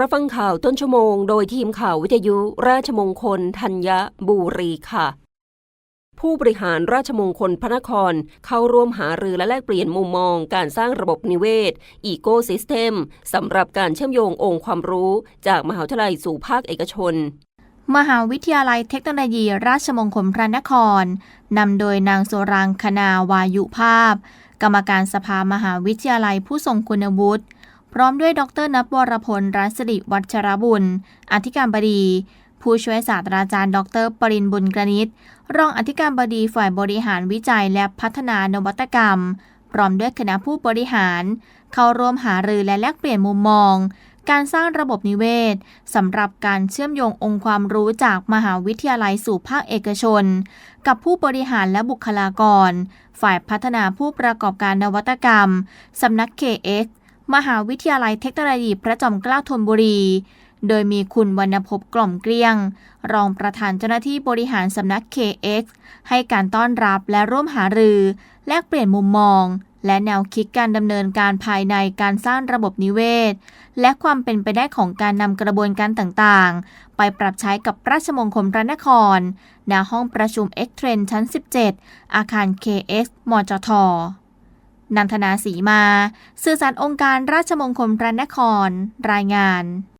รับฟังข่าวต้นชั่วโมง โดยทีมข่าววิทยุราชมงคลธัญบุรีค่ะ ผู้บริหารราชมงคลพระนครเข้าร่วมหารือและแลกเปลี่ยนมุมมองการสร้างระบบนิเวศอีโกซิสเต็มสำหรับการเชื่อมโยงองค์ความรู้จากมหาวิทยาลัยสู่ภาคเอกชนมหาวิทยาลัยเทคโนโลยีราชมงคลพระนคร นำโดยนางสุรางคนาวายุภาพ กรรมการสภามหาวิทยาลัยผู้ทรงคุณวุฒิ พร้อมด้วยดรนับวรพลรัศดิวัชรบุญ อธิการบดี ผู้ช่วยศาสตราจารย์ ดรปรินบุญกรณิตรองอธิการบดีฝ่ายบริหารวิจัยและพัฒนานวัตกรรม พร้อมด้วยคณะผู้บริหาร เข้าร่วมหารือและแลกเปลี่ยนมุมมอง การสร้างระบบนิเวศสำหรับการเชื่อมโยงองค์ความรู้จากมหาวิทยาลัยสู่ภาคเอกชน กับผู้บริหารและบุคลากร ฝ่ายพัฒนาผู้ประกอบการนวัตกรรมสำนัก KX มหาวิทยาลัยเทคโนโลยีพระจอมเกล้าธนบุรี โดยมีคุณวรรณพบกล่อมเกลี้ยง รองประธานเจ้าหน้าที่บริหารสำนัก KX ให้การต้อนรับและร่วมหารือ แลกเปลี่ยนมุมมอง และแนวคิดการดำเนินการภายในการสร้างระบบนิเวศ และความเป็นไปได้ของการนำกระบวนการต่างๆ ไปปรับใช้กับราชมงคลพระนครณห้องประชุม X Trend ชั้น 17 อาคาร KX มจท นันทนาสีมา สื่อสารองค์การราชมงคลพระนคร รายงาน